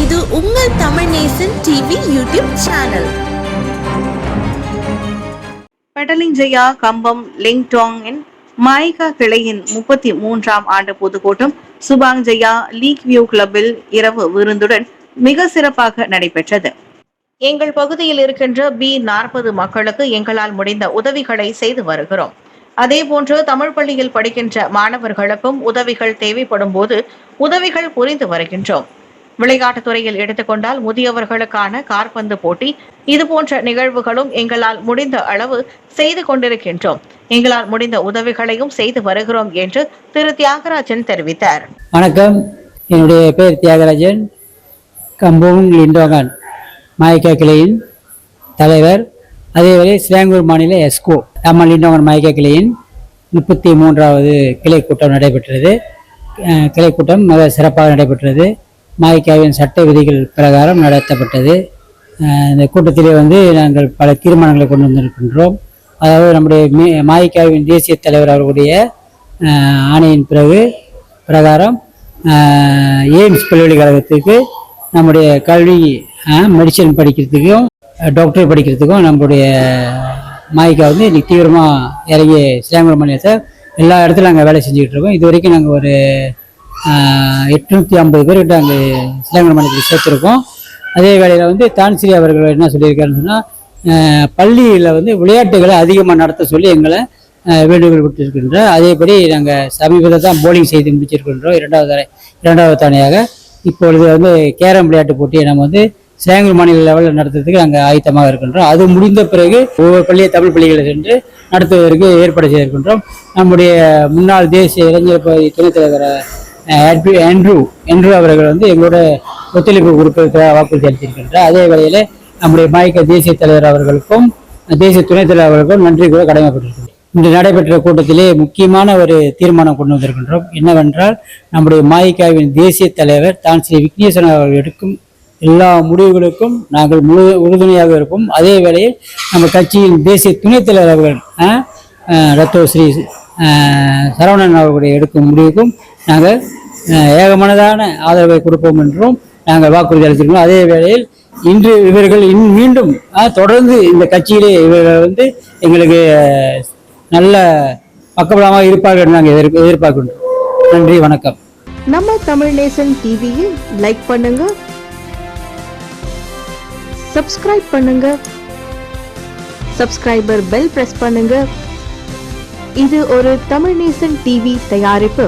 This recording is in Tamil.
இது உங்கள் Tamil Nesan TV YouTube channel. Petaling Jaya கம்பம் லிங்டாங்கின் மாய்கா கிளையின் முப்பத்தி மூன்றாம் ஆண்டு பொதுக்கூட்டம் சுபாங் ஜெயா லீக் வியூ கிளப்பில் இரவு விருந்துடன் மிக சிறப்பாக நடைபெற்றது. எங்கள் பகுதியில் இருக்கின்ற பி நாற்பது மக்களுக்கு எங்களால் முடிந்த உதவிகளை செய்து வருகிறோம். அதேபோன்று தமிழ் பள்ளியில் படிக்கின்ற மாணவர்களுக்கும் உதவிகள் தேவைப்படும் போது உதவிகள் புரிந்து வருகின்றோம். விளையாட்டுத் துறையில் எடுத்துக்கொண்டால் முதியவர்களுக்கான கார்பந்து போட்டி. இதுபோன்ற நிகழ்வுகளும் எங்களால் முடிந்த அளவு செய்து கொண்டிருக்கின்றோம். எங்களால் முடிந்த உதவிகளையும் செய்து வருகிறோம் என்று திரு. தியாகராஜன் தெரிவித்தார். வணக்கம். என்னுடைய பேர் தியாகராஜன். கம்பூன் லிண்டோகன். மாயக்கா கிளையின் தலைவர் அதேவரை சிலாங்கூர் மாநில எஸ்கோ. அம்மா லிண்டோகன் மாயக்கா கிளையின் முப்பத்தி மூன்றாவது கிளை கூட்டம் நடைபெற்றது. கிளை கூட்டம் மிக சிறப்பாக நடைபெற்றது. மாய்க்காவின் சட்ட விதிகள் பிரகாரம் நடத்தப்பட்டது. இந்த கூட்டத்திலே வந்து நாங்கள் பல தீர்மானங்களை கொண்டு வந்திருக்கின்றோம். அதாவது நம்முடைய மே- மாய்காவின் தேசிய தலைவர் அவர்களுடைய ஆணையின் பிறகு பிரகாரம் எய்ம்ஸ் பல்கலைக்கழகத்துக்கு நம்முடைய கல்வி மெடிசன் படிக்கிறதுக்கும் டாக்டர் படிக்கிறதுக்கும் நம்முடைய மாய்கா வந்து இன்னைக்கு தீவிரமாக இறங்கி சிலாங்குளம் மாநிலத்தை எல்லா இடத்துலையும் நாங்கள் வேலை செஞ்சுக்கிட்டு இருக்கோம். இது வரைக்கும் நாங்கள் ஒரு எட்நூற்றி எட்நூத்தி ஐம்பது பேர்கிட்ட அங்கே சிலாங்குளம் மாநிலத்தில் சேர்த்துருக்கோம். அதே வேளையில் வந்து தான்சிரி அவர்கள் என்ன சொல்லியிருக்காருன்னு சொன்னால் பள்ளியில் வந்து விளையாட்டுகளை அதிகமாக நடத்த சொல்லி எங்களை வேண்டுகோள் விட்டிருக்கின்ற அதேபடி நாங்கள் சமீபத்தில் தான் போலிங் செய்து முடிச்சிருக்கின்றோம். இரண்டாவது தடவை இரண்டாவது தவணையாக இப்பொழுது வந்து கேரம் விளையாட்டு போட்டியை நம்ம வந்து சிலாங்கூர் மாநில லெவலில் நடத்துறதுக்கு நாங்கள் ஆயத்தமாக இருக்கின்றோம். அது முடிந்த பிறகு ஒவ்வொரு பள்ளியை தமிழ் பள்ளிகளை சென்று நடத்துவதற்கு ஏற்பாடு செய்திருக்கின்றோம். நம்முடைய முன்னாள் தேசிய இளைஞர் பகுதி துணைத் தலைவர் ஆண்ட்ரூ ஆண்ட்ரூ ஆண்ட்ரூ அவர்கள் வந்து எங்களோட ஒத்துழைப்பு கொடுப்பதற்காக வாக்குறுதி அளித்திருக்கின்றார் அதே வேளையில் நம்முடைய மாயக்க தேசிய தலைவர் அவர்களுக்கும் தேசிய துணைத் தலைவர் அவர்களுக்கும் நன்றி கூட கடமைப்பட்டிருக்கிறது இன்று நடைபெற்ற கூட்டத்திலே முக்கியமான ஒரு தீர்மானம் கொண்டு வந்திருக்கின்றோம். என்னவென்றால் நம்முடைய மாயிக்காவின் தேசிய தலைவர் தான் ஸ்ரீ விக்னேஸ்வரன் அவர்கள் எடுக்கும் எல்லா முடிவுகளுக்கும் நாங்கள் முழு உறுதுணையாக இருப்போம். அதே வேளையில் நம்ம கட்சியின் தேசிய துணைத் தலைவர் அவர்கள் ரத்தோஸ்ரீ ரத்தோ ஸ்ரீ சரவணன் அவர்களுடைய எடுக்கும் முடிவுக்கும் நாங்கள் ஏகமனதான ஆதரவை கொடுப்போம் என்றும் நாங்கள் வாக்குறுதி அளித்திருக்கோம் அதே வேளையில் இன்று இவர்கள் இன் மீண்டும் தொடர்ந்து இந்த கட்சியிலே இவர்கள் வந்து எங்களுக்கு நல்ல பக்கபலமாக இருப்பார்கள் என்று நாங்கள் எதிர் எதிர்பார்க்கின்றோம். நன்றி வணக்கம். நம்ம தமிழ் நேசன் டிவியை லைக் பண்ணுங்க. சப்ஸ்கிரைப் பண்ணுங்க. சப்ஸ்கிரைபர் பெல் பிரஸ் பண்ணுங்க. இது ஒரு தமிழ் நேசன் டிவி தயாரிப்பு.